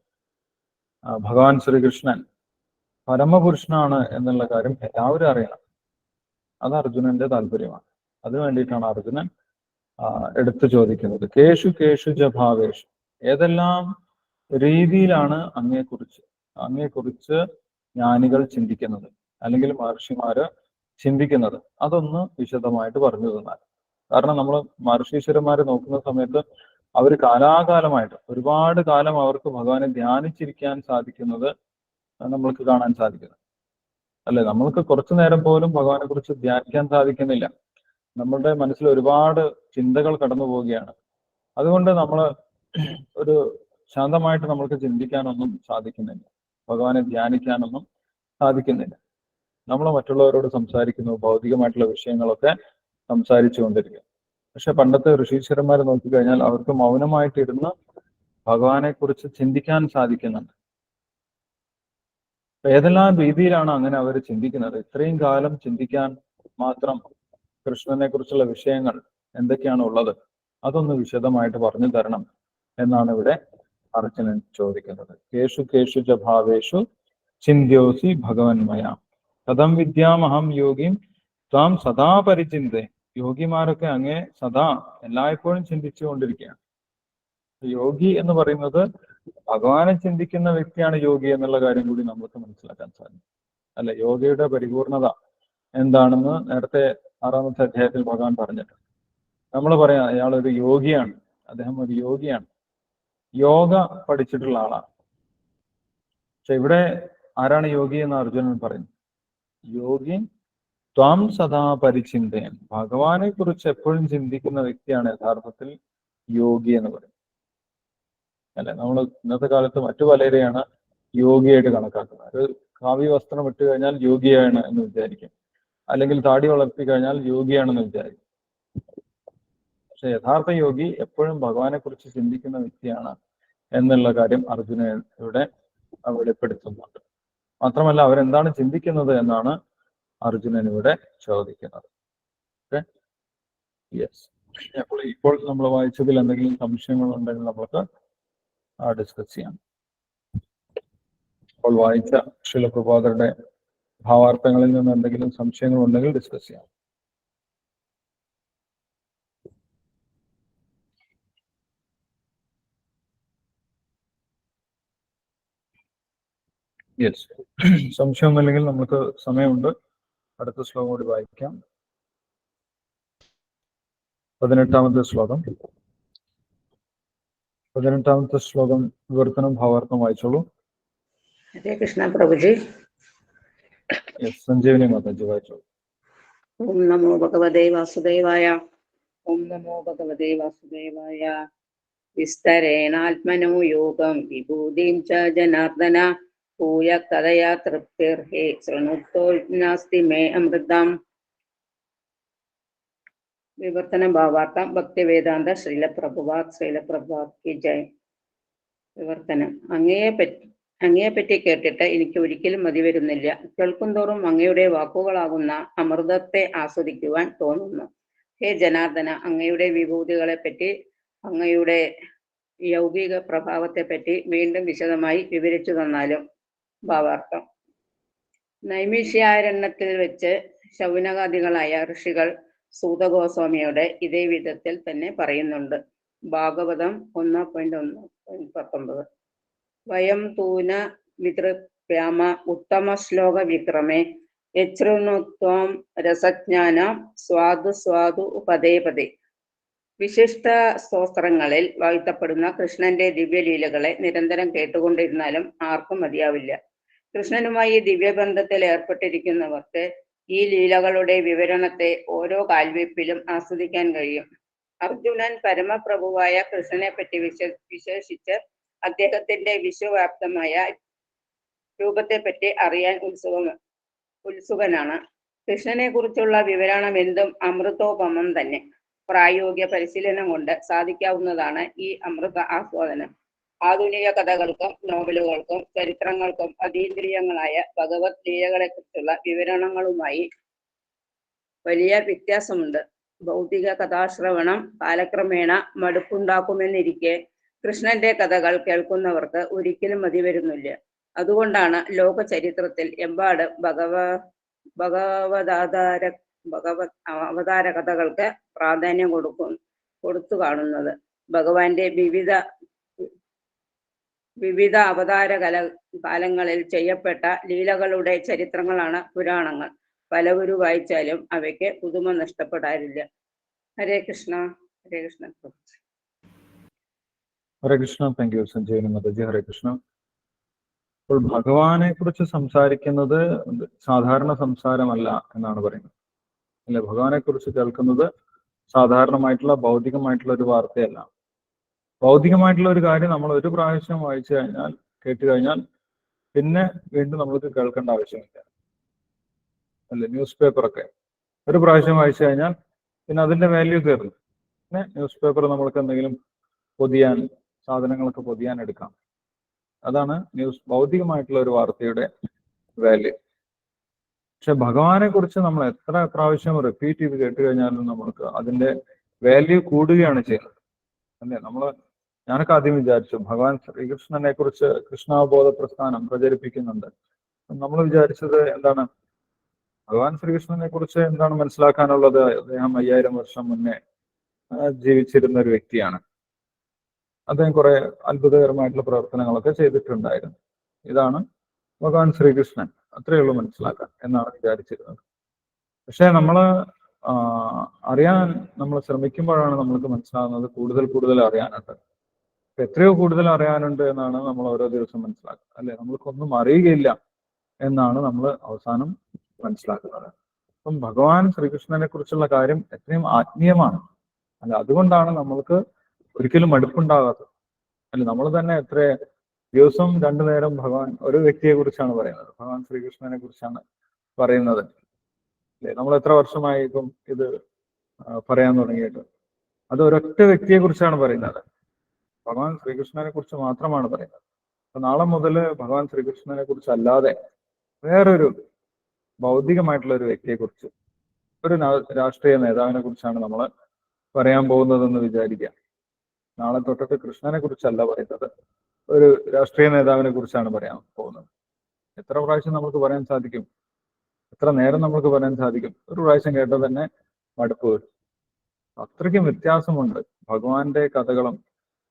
ഭഗവാൻ ശ്രീകൃഷ്ണൻ പരമപുരുഷനാണ് എന്നുള്ള കാര്യം എല്ലാവരും അറിയണം. അത് അർജുനന്റെ താല്പര്യമാണ്. അത് വേണ്ടിയിട്ടാണ് അർജുനൻ എടുത്തു ചോദിക്കുന്നത്. കേശു കേശു ജ ഭാവേഷു. ഏതെല്ലാം രീതിയിലാണ് അങ്ങയെക്കുറിച്ച് അങ്ങയെക്കുറിച്ച് ജ്ഞാനികൾ ചിന്തിക്കുന്നത്? അല്ലെങ്കിൽ മഹർഷിമാര് ചിന്തിക്കുന്നത്? അതൊന്ന് വിശദമായിട്ട് പറഞ്ഞു തന്നാൽ. കാരണം നമ്മൾ മഹർഷീശ്വരന്മാരെ നോക്കുന്ന സമയത്ത് അവർ കാലാകാലമായിട്ട് ഒരുപാട് കാലം അവർക്ക് ഭഗവാനെ ധ്യാനിച്ചിരിക്കാൻ സാധിക്കുന്നത് നമ്മൾക്ക് കാണാൻ സാധിക്കുന്നത് അല്ലെ? നമ്മൾക്ക് കുറച്ചു നേരം പോലും ഭഗവാനെ കുറിച്ച് ധ്യാനിക്കാൻ സാധിക്കുന്നില്ല. നമ്മളുടെ മനസ്സിൽ ഒരുപാട് ചിന്തകൾ കടന്നു പോവുകയാണ്. അതുകൊണ്ട് നമ്മൾ ഒരു ശാന്തമായിട്ട് നമ്മൾക്ക് ചിന്തിക്കാനൊന്നും സാധിക്കുന്നില്ല. ഭഗവാനെ ധ്യാനിക്കാനൊന്നും സാധിക്കുന്നില്ല. നമ്മൾ മറ്റുള്ളവരോട് സംസാരിക്കുന്നു ഭൗതികമായിട്ടുള്ള വിഷയങ്ങളൊക്കെ സംസാരിച്ചു കൊണ്ടിരിക്കുക. പക്ഷെ പണ്ടത്തെ ഋഷീശ്വരന്മാരെ നോക്കിക്കഴിഞ്ഞാൽ അവർക്ക് മൗനമായിട്ടിരുന്ന് ഭഗവാനെ കുറിച്ച് ചിന്തിക്കാൻ സാധിക്കുന്നുണ്ട്. ഏതെല്ലാം രീതിയിലാണ് അങ്ങനെ അവർ ചിന്തിക്കുന്നത്? ഇത്രയും കാലം ചിന്തിക്കാൻ മാത്രം കൃഷ്ണനെ കുറിച്ചുള്ള വിഷയങ്ങൾ എന്തൊക്കെയാണ് ഉള്ളത് അതൊന്ന് വിശദമായിട്ട് പറഞ്ഞു തരണം എന്നാണ് ഇവിടെ അർജുനൻ ചോദിക്കുന്നത്. കേഷു കേഷു ച ഭാവേഷു ചിന്ത്യോസി ഭഗവന്മയ കഥം വിദ്യാമഹം യോഗിം താം സദാ പരിചിന്തേ. യോഗിമാരൊക്കെ അങ്ങേ സദാ എല്ലായ്പ്പോഴും ചിന്തിച്ചുകൊണ്ടിരിക്കുകയാണ്. യോഗി എന്ന് പറയുന്നത് ഭഗവാനെ ചിന്തിക്കുന്ന വ്യക്തിയാണ് യോഗി എന്നുള്ള കാര്യം കൂടി നമുക്ക് മനസ്സിലാക്കാൻ സാധിക്കും. അല്ല യോഗയുടെ പരിപൂർണത എന്താണെന്ന് നേരത്തെ ആറാമത്തെ അധ്യായത്തിൽ ഭഗവാൻ പറഞ്ഞിട്ട്. നമ്മൾ പറയാം അയാൾ ഒരു യോഗിയാണ്. അദ്ദേഹം ഒരു യോഗിയാണ്. യോഗ പഠിച്ചിട്ടുള്ള ആളാണ്. പക്ഷെ ഇവിടെ ആരാണ് യോഗി എന്ന് അർജുനൻ പറയുന്നു. യോഗി ത്വാം സദാ പരിചിന്തയൻ. ഭഗവാനെ കുറിച്ച് എപ്പോഴും ചിന്തിക്കുന്ന വ്യക്തിയാണ് യഥാർത്ഥത്തിൽ യോഗി എന്ന് പറയും അല്ലെ? നമ്മൾ ഇന്നത്തെ കാലത്ത് മറ്റു പലരെയാണ് യോഗിയായിട്ട് കണക്കാക്കുന്നത്. ഒരു കാവ്യ വസ്ത്രം ഇട്ട് കഴിഞ്ഞാൽ യോഗിയാണ് എന്ന് വിചാരിക്കും. അല്ലെങ്കിൽ താടി വളർത്തി കഴിഞ്ഞാൽ യോഗിയാണെന്ന് വിചാരിക്കും. പക്ഷെ യഥാർത്ഥ യോഗി എപ്പോഴും ഭഗവാനെ കുറിച്ച് ചിന്തിക്കുന്ന വ്യക്തിയാണ് എന്നുള്ള കാര്യം അർജുന ഇവിടെ വെളിപ്പെടുത്തുന്നുണ്ട്. മാത്രമല്ല അവരെന്താണ് ചിന്തിക്കുന്നത് എന്നാണ് അർജുനൻ ഇവിടെ ചോദിക്കുന്നത്. ഓക്കെ യെസ് അപ്പോൾ ഇപ്പോൾ നമ്മൾ വായിച്ചതിൽ എന്തെങ്കിലും സംശയങ്ങൾ ഉണ്ടെങ്കിൽ നമുക്ക് ഡിസ്കസ് ചെയ്യാം. അപ്പോൾ വായിച്ച ശിലപ്രഭാതരുടെ ഭാവാർത്ഥങ്ങളിൽ നിന്ന് എന്തെങ്കിലും സംശയങ്ങൾ ഉണ്ടെങ്കിൽ ഡിസ്കസ് ചെയ്യാം. യെസ് സംശയമൊന്നുമില്ലെങ്കിൽ നമുക്ക് സമയമുണ്ട്. അടുത്ത ശ്ലോകം കൂടി വായിക്കാം. പതിനെട്ടാമത്തെ ശ്ലോകം. പതിനെട്ടാമത്തെ ശ്ലോകം വിവർത്തനം ഭാവാർത്ഥം വായിച്ചോളൂ. ഹരേ കൃഷ്ണ പ്രഭുജി. യെസ് സഞ്ജീവനി മാതാജി വായിച്ചോളൂ ഓം നമോ ഭഗവതേ വാസുദേവായ ഓം നമോ ഭഗവതേ വാസുദേവായ വിസ്തരേണാത്മനോ യോഗം വിഭൂതിം ച ജനാർദ്ദന ഭൂയ കഥയാ തൃപ്തിർഹേ ശൃണുത്തോനാസ്തി മേ അമൃതം വിവർത്തന ഭാവാർത്ഥം ഭക്തിവേദാന്ത ശ്രീലപ്രഭുവാത് ശ്രീലപ്രഭുവാത് കി ജയ് വിവർത്തനം അങ്ങയെ പറ്റി അങ്ങയെപ്പറ്റി കേട്ടിട്ട് എനിക്ക് ഒരിക്കലും മതി വരുന്നില്ല. കേൾക്കുന്തോറും അങ്ങയുടെ വാക്കുകളാകുന്ന അമൃതത്തെ ആസ്വദിക്കുവാൻ തോന്നുന്നു. ഹേ ജനാർദ്ദന അങ്ങയുടെ വിഭൂതികളെ പറ്റി അങ്ങയുടെ യൗകിക പ്രഭാവത്തെ പറ്റി വീണ്ടും വിശദമായി വിവരിച്ചു തന്നാലും ഭാവാർത്ഥം. നൈമിഷ്യാരണ്യത്തിൽ വെച്ച് ശൗനകാദികളായ ഋഷികൾ സൂതഗോസ്വാമിയോട് ഇതേ വിധത്തിൽ തന്നെ പറയുന്നുണ്ട്. ഭാഗവതം ഒന്ന് പോയിന്റ് ഒന്ന് പോയിന്റ് പത്തൊമ്പത്. വയം തൂന വിതൃപ്യാമ ഉത്തമ ശ്ലോക വിക്രമേ. യശൃണുത്വം രസജ്ഞാന സ്വാദു സ്വാദു പദേ പദേ. വിശിഷ്ട സ്തോത്രങ്ങളിൽ വാഴ്ത്തപ്പെടുന്ന കൃഷ്ണന്റെ ദിവ്യലീലകളെ നിരന്തരം കേട്ടുകൊണ്ടിരുന്നാലും ആർക്കും മതിയാവില്ല. കൃഷ്ണനുമായി ദിവ്യബന്ധത്തിൽ ഏർപ്പെട്ടിരിക്കുന്നവർക്ക് ഈ ലീലകളുടെ വിവരണത്തെ ഓരോ കാൽവെപ്പിലും ആസ്വദിക്കാൻ കഴിയും. അർജുനൻ പരമപ്രഭുവായ കൃഷ്ണനെ പറ്റി വിശ വിശേഷിച്ച് അദ്ദേഹത്തിന്റെ വിശ്വവ്യാപ്തമായ രൂപത്തെ പറ്റി അറിയാൻ ഉത്സുക ഉത്സുകനാണ്. കൃഷ്ണനെ കുറിച്ചുള്ള വിവരണം എന്തും അമൃതോപമം തന്നെ. പ്രായോഗിക പരിശീലനം കൊണ്ട് സാധിക്കാവുന്നതാണ് ഈ അമൃത ആസ്വാദനം. ആധുനിക കഥകൾക്കും നോവലുകൾക്കും ചരിത്രങ്ങൾക്കും അതീന്ദ്രിയങ്ങളായ ഭഗവത് ലീലകളെ കുറിച്ചുള്ള വിവരണങ്ങളുമായി വലിയ വ്യത്യാസമുണ്ട്. ഭൗതിക കഥാശ്രവണം കാലക്രമേണ മടുപ്പുണ്ടാക്കുമെന്നിരിക്കെ കൃഷ്ണന്റെ കഥകൾ കേൾക്കുന്നവർക്ക് ഒരിക്കലും മതി വരുന്നില്ല. അതുകൊണ്ടാണ് ലോക ചരിത്രത്തിൽ എമ്പാട് ഭഗവ ഭഗവതാധാര ഭഗവത് അവതാര കഥകൾക്ക് പ്രാധാന്യം കൊടുക്കും കൊടുത്തു കാണുന്നത്. ഭഗവാന്റെ വിവിധ വിവിധ അവതാര കല കാലങ്ങളിൽ ചെയ്യപ്പെട്ട ലീലകളുടെ ചരിത്രങ്ങളാണ് പുരാണങ്ങൾ. പലവരു വായിച്ചാലും അവയ്ക്ക് പുതുമ നഷ്ടപ്പെടാറില്ല. Hare Krishna Hare Krishna. Hare Krishna. Thank you Sanjay Mataji Hare Krishna. അപ്പോൾ ഭഗവാനെ കുറിച്ച് സംസാരിക്കുന്നത് സാധാരണ സംസാരമല്ല എന്നാണ് പറയുന്നത്. അല്ലെ? ഭഗവാനെ കുറിച്ച് കേൾക്കുന്നത് സാധാരണമായിട്ടുള്ള ഭൗതികമായിട്ടുള്ള ഒരു വാർത്തയല്ല. ഭൗതികമായിട്ടുള്ള ഒരു കാര്യം നമ്മൾ ഒരു പ്രാവശ്യം വായിച്ചു കഴിഞ്ഞാൽ കേട്ട് കഴിഞ്ഞാൽ പിന്നെ വീണ്ടും നമ്മൾക്ക് കേൾക്കേണ്ട ആവശ്യമില്ല. അല്ലെ? ന്യൂസ് പേപ്പറൊക്കെ ഒരു പ്രാവശ്യം വായിച്ചു കഴിഞ്ഞാൽ പിന്നെ അതിന്റെ വാല്യൂ തീർന്നു പിന്നെ ന്യൂസ് പേപ്പർ നമ്മൾക്ക് എന്തെങ്കിലും പൊതിയാൻ സാധനങ്ങളൊക്കെ പൊതിയാൻ എടുക്കാം അതാണ് ന്യൂസ്. ഭൗതികമായിട്ടുള്ള ഒരു വാർത്തയുടെ വാല്യൂ പക്ഷെ ഭഗവാനെ കുറിച്ച് നമ്മൾ എത്ര പ്രാവശ്യം റിപ്പീറ്റ് ചെയ്ത് കേട്ട് കഴിഞ്ഞാലും നമ്മൾക്ക് അതിന്റെ വാല്യൂ കൂടുകയാണ് ചെയ്യുന്നത്. അല്ലേ? നമ്മൾ ഞാനൊക്കെ ആദ്യം വിചാരിച്ചു ഭഗവാൻ ശ്രീകൃഷ്ണനെ കുറിച്ച് കൃഷ്ണാവബോധ പ്രസ്ഥാനം പ്രചരിപ്പിക്കുന്നുണ്ട്. നമ്മൾ വിചാരിച്ചത് എന്താണ്? ഭഗവാൻ ശ്രീകൃഷ്ണനെ കുറിച്ച് എന്താണ് മനസ്സിലാക്കാനുള്ളത്? അദ്ദേഹം അയ്യായിരം വർഷം മുന്നേ ജീവിച്ചിരുന്ന ഒരു വ്യക്തിയാണ്. അദ്ദേഹം കുറെ അത്ഭുതകരമായിട്ടുള്ള പ്രവർത്തനങ്ങളൊക്കെ ചെയ്തിട്ടുണ്ടായിരുന്നു. ഇതാണ് ഭഗവാൻ ശ്രീകൃഷ്ണൻ. അത്രയേ ഉള്ളൂ മനസ്സിലാക്കാൻ എന്നാണ് വിചാരിച്ചിരുന്നത്. പക്ഷെ നമ്മൾ ആ, അറിയാൻ നമ്മൾ ശ്രമിക്കുമ്പോഴാണ് നമ്മൾക്ക് മനസ്സിലാകുന്നത് കൂടുതൽ കൂടുതൽ അറിയാനുണ്ട്. എത്രയോ കൂടുതൽ അറിയാനുണ്ട് എന്നാണ് നമ്മൾ ഓരോ ദിവസം മനസ്സിലാക്കുക അല്ലെ? നമ്മൾക്കൊന്നും അറിയുകയില്ല എന്നാണ് നമ്മൾ അവസാനം മനസ്സിലാക്കുന്നത്. അപ്പം ഭഗവാൻ ശ്രീകൃഷ്ണനെ കുറിച്ചുള്ള കാര്യം എത്രയും ആത്മീയമാണ്. അല്ല അതുകൊണ്ടാണ് നമ്മൾക്ക് ഒരിക്കലും മടുപ്പുണ്ടാകാത്തത് അല്ല നമ്മൾ തന്നെ എത്ര ദിവസം രണ്ടു നേരം ഭഗവാൻ ഒരു വ്യക്തിയെ കുറിച്ചാണ് പറയുന്നത്. ഭഗവാൻ ശ്രീകൃഷ്ണനെ കുറിച്ചാണ് പറയുന്നത്. അല്ലെ? നമ്മൾ എത്ര വർഷമായി ഇപ്പം ഇത് പറയാൻ തുടങ്ങിയിട്ട്? അത് ഒരൊറ്റ വ്യക്തിയെ കുറിച്ചാണ് പറയുന്നത്. ഭഗവാൻ ശ്രീകൃഷ്ണനെ കുറിച്ച് മാത്രമാണ് പറയുന്നത്. അപ്പൊ നാളെ മുതൽ ഭഗവാൻ ശ്രീകൃഷ്ണനെ കുറിച്ച് അല്ലാതെ വേറൊരു ഭൗതികമായിട്ടുള്ള ഒരു വ്യക്തിയെ കുറിച്ച് ഒരു രാഷ്ട്രീയ നേതാവിനെ കുറിച്ചാണ് നമ്മൾ പറയാൻ പോകുന്നതെന്ന് വിചാരിക്കുക. നാളെ തൊട്ടിട്ട് കൃഷ്ണനെ കുറിച്ചല്ല പറയുന്നത്. ഒരു രാഷ്ട്രീയ നേതാവിനെ കുറിച്ചാണ് പറയാൻ പോകുന്നത്. എത്ര പ്രാവശ്യം നമുക്ക് പറയാൻ സാധിക്കും? എത്ര നേരം നമുക്ക് പറയാൻ സാധിക്കും? ഒരു പ്രാവശ്യം കേട്ടാൽ തന്നെ മടുപ്പ് വരും. അത്രയ്ക്കും വ്യത്യാസമുണ്ട്. ഭഗവാന്റെ കഥകളും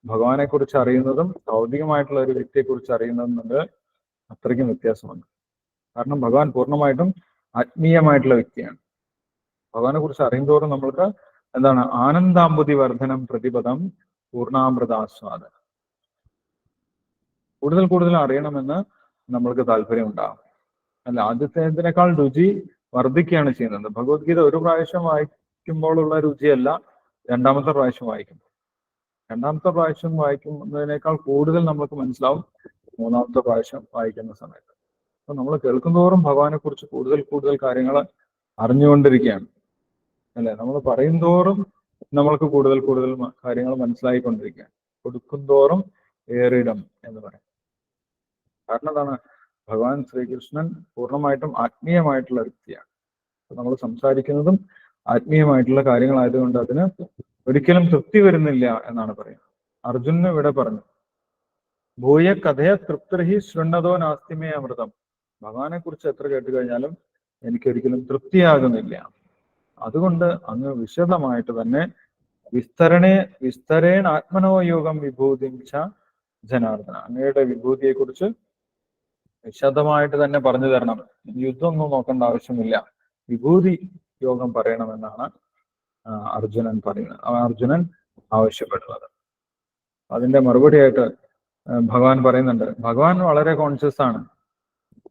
ഭഗവാനെ കുറിച്ച് അറിയുന്നതും ഭൗതികമായിട്ടുള്ള ഒരു വ്യക്തിയെ കുറിച്ച് അറിയുന്നതും തമ്മിൽ അത്രയ്ക്കും വ്യത്യാസമുണ്ട്. കാരണം ഭഗവാൻ പൂർണമായിട്ടും ആത്മീയമായിട്ടുള്ള വ്യക്തിയാണ്. ഭഗവാനെ കുറിച്ച് അറിയുന്നതോറും നമ്മൾക്ക് എന്താണ് ആനന്ദാമ്പുതി വർധനം പ്രതിപദം പൂർണാമൃതാസ്വാദനം കൂടുതൽ കൂടുതൽ അറിയണമെന്ന് നമ്മൾക്ക് താല്പര്യം ഉണ്ടാകും അല്ല ആദ്യത്തേതിനേക്കാൾ രുചി വർദ്ധിക്കുകയാണ് ചെയ്യുന്നത്. ഭഗവത്ഗീത ഒരു പ്രാവശ്യം വായിക്കുമ്പോഴുള്ള രുചിയല്ല രണ്ടാമത്തെ പ്രാവശ്യം വായിക്കുമ്പോൾ. രണ്ടാമത്തെ പ്രാവശ്യം വായിക്കുന്നതിനേക്കാൾ കൂടുതൽ നമുക്ക് മനസ്സിലാവും മൂന്നാമത്തെ പ്രാവശ്യം വായിക്കുന്ന സമയത്ത്. അപ്പൊ നമ്മൾ കേൾക്കുന്നതോറും ഭഗവാനെ കുറിച്ച് കൂടുതൽ കൂടുതൽ കാര്യങ്ങൾ അറിഞ്ഞുകൊണ്ടിരിക്കുകയാണ്. അല്ലെ? നമ്മൾ പറയും തോറും നമ്മൾക്ക് കൂടുതൽ കൂടുതൽ കാര്യങ്ങൾ മനസ്സിലായിക്കൊണ്ടിരിക്കുക കൊടുക്കുന്തോറും ഏറിടം എന്ന് പറയും. കാരണം എന്താണ്? ഭഗവാൻ ശ്രീകൃഷ്ണൻ പൂർണമായിട്ടും ആത്മീയമായിട്ടുള്ള വ്യക്തിയാണ്. നമ്മൾ സംസാരിക്കുന്നതും ആത്മീയമായിട്ടുള്ള കാര്യങ്ങളായതുകൊണ്ട് അതിന് ഒരിക്കലും തൃപ്തി വരുന്നില്ല എന്നാണ് പറയുന്നത്. അർജുനൻ ഇവിടെ പറഞ്ഞു ഭൂയ കഥയ തൃപ്തിർഹി ശൃണ്ണതോ നാസ്തിമേ അമൃതം. ഭഗവാനെ കുറിച്ച് എത്ര കേട്ട് കഴിഞ്ഞാലും എനിക്കൊരിക്കലും തൃപ്തിയാകുന്നില്ല. അതുകൊണ്ട് അങ്ങ് വിശദമായിട്ട് തന്നെ വിസ്തരണേ വിസ്തരേൺ ആത്മനോയോഗം വിഭൂതിം ച ജനാർദ്ദന. അങ്ങയുടെ വിഭൂതിയെ കുറിച്ച് വിശദമായിട്ട് തന്നെ പറഞ്ഞു തരണം. യുദ്ധമൊന്നും നോക്കേണ്ട ആവശ്യമില്ല. വിഭൂതി യോഗം പറയണമെന്നാണ് അർജുനൻ പറയുന്നത്. അർജുനൻ ആവശ്യപ്പെടുന്നത്. അതിന്റെ മറുപടിയായിട്ട് ഭഗവാൻ പറയുന്നുണ്ട്. ഭഗവാൻ വളരെ കോൺഷ്യസ് ആണ്.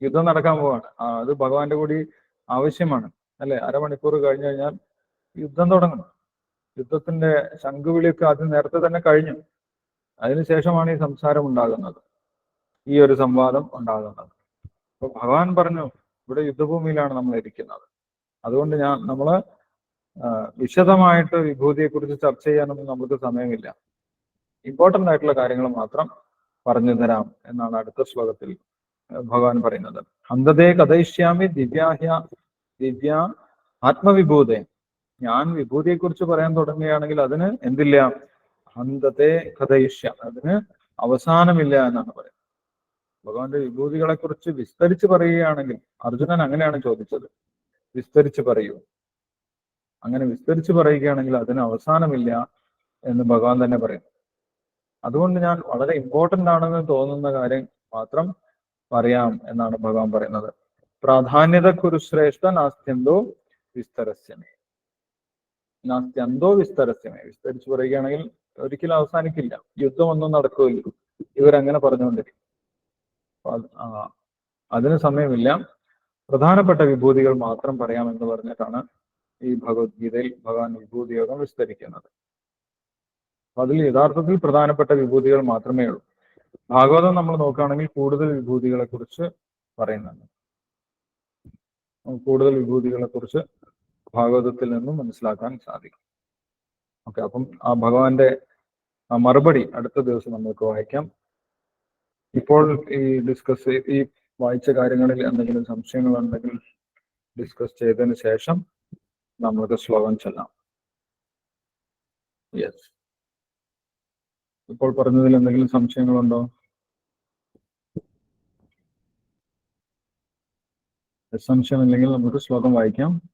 യുദ്ധം നടക്കാൻ പോവാണ്. അത് ഭഗവാന്റെ കൂടി ആവശ്യമാണ്. അല്ലെ? അരമണിക്കൂർ കഴിഞ്ഞു കഴിഞ്ഞാൽ യുദ്ധം തുടങ്ങും യുദ്ധത്തിന്റെ ശംഖുവിളിയൊക്കെ ആദ്യം നേരത്തെ തന്നെ കഴിഞ്ഞു. അതിനുശേഷമാണ് ഈ സംസാരം ഉണ്ടാകുന്നത്. ഈ ഒരു സംവാദം ഉണ്ടാകുന്നത്. അപ്പൊ ഭഗവാൻ പറഞ്ഞു ഇവിടെ യുദ്ധഭൂമിയിലാണ് നമ്മൾ ഇരിക്കുന്നത്. അതുകൊണ്ട് ഞാൻ നമ്മൾ വിശദമായിട്ട് വിഭൂതിയെ കുറിച്ച് ചർച്ച ചെയ്യാനൊന്നും നമുക്ക് സമയമില്ല. ഇമ്പോർട്ടന്റ് ആയിട്ടുള്ള കാര്യങ്ങൾ മാത്രം പറഞ്ഞു തരാം എന്നാണ് അടുത്ത ശ്ലോകത്തിൽ ഭഗവാൻ പറയുന്നത്. അന്ധതേ കഥയിഷ്യാമി ദിവ്യാഹ്യ ദിവ്യ ആത്മവിഭൂതേ. ഞാൻ വിഭൂതിയെ കുറിച്ച് പറയാൻ തുടങ്ങുകയാണെങ്കിൽ അതിന് എന്തില്ല? അന്തത്തെ കഥയിഷ്യ. അതിന് അവസാനമില്ല എന്നാണ് പറയുന്നത്. ഭഗവാന്റെ വിഭൂതികളെ കുറിച്ച് വിസ്തരിച്ച് പറയുകയാണെങ്കിൽ അർജുനൻ അങ്ങനെയാണ് ചോദിച്ചത്. വിസ്തരിച്ച് പറയൂ. അങ്ങനെ വിസ്തരിച്ച് പറയുകയാണെങ്കിൽ അതിന് അവസാനമില്ല എന്ന് ഭഗവാൻ തന്നെ പറയുന്നു. അതുകൊണ്ട് ഞാൻ വളരെ ഇമ്പോർട്ടന്റ് ആണെന്ന് തോന്നുന്ന കാര്യം മാത്രം പറയാം എന്നാണ് ഭഗവാൻ പറയുന്നത്. പ്രാധാന്യത കുരുശ്രേഷ്ഠ നാസ്ത്യന്തോ വിസ്തരസ്യമേ. നാസ്ത്യന്തോ വിസ്തരസ്യമേ. വിസ്തരിച്ച് പറയുകയാണെങ്കിൽ ഒരിക്കലും അവസാനിക്കില്ല. യുദ്ധമൊന്നും നടക്കുകയില്ല. ഇവരങ്ങനെ പറഞ്ഞുകൊണ്ടിരിക്കും. അതിന് സമയമില്ല. പ്രധാനപ്പെട്ട വിഭൂതികൾ മാത്രം പറയാമെന്ന് പറഞ്ഞിട്ടാണ് ഈ ഭഗവത്ഗീതയിൽ ഭഗവാൻ വിഭൂതിയോഗം വിസ്തരിക്കുന്നത്. അതിൽ യഥാർത്ഥത്തിൽ പ്രധാനപ്പെട്ട വിഭൂതികൾ മാത്രമേ ഉള്ളൂ. ഭാഗവതം നമ്മൾ നോക്കുകയാണെങ്കിൽ കൂടുതൽ വിഭൂതികളെ കുറിച്ച് പറയുന്നുണ്ട്. കൂടുതൽ വിഭൂതികളെ കുറിച്ച് ഭാഗവതത്തിൽ നിന്നും മനസ്സിലാക്കാൻ സാധിക്കും. ഓക്കെ അപ്പം ആ ഭഗവാന്റെ മറുപടി അടുത്ത ദിവസം നമുക്ക് വായിക്കാം. ഇപ്പോൾ ഈ ഡിസ്കസ് ഈ വായിച്ച കാര്യങ്ങളിൽ എന്തെങ്കിലും സംശയങ്ങൾ ഉണ്ടെങ്കിൽ ഡിസ്കസ് ചെയ്തതിന് ശേഷം നമ്മൾക്ക് ശ്ലോകം ചെല്ലാം. യെസ് ഇപ്പോൾ പറഞ്ഞതിൽ എന്തെങ്കിലും സംശയങ്ങളുണ്ടോ? സംശയമില്ലെങ്കിൽ നമുക്ക് ശ്ലോകം വായിക്കാം.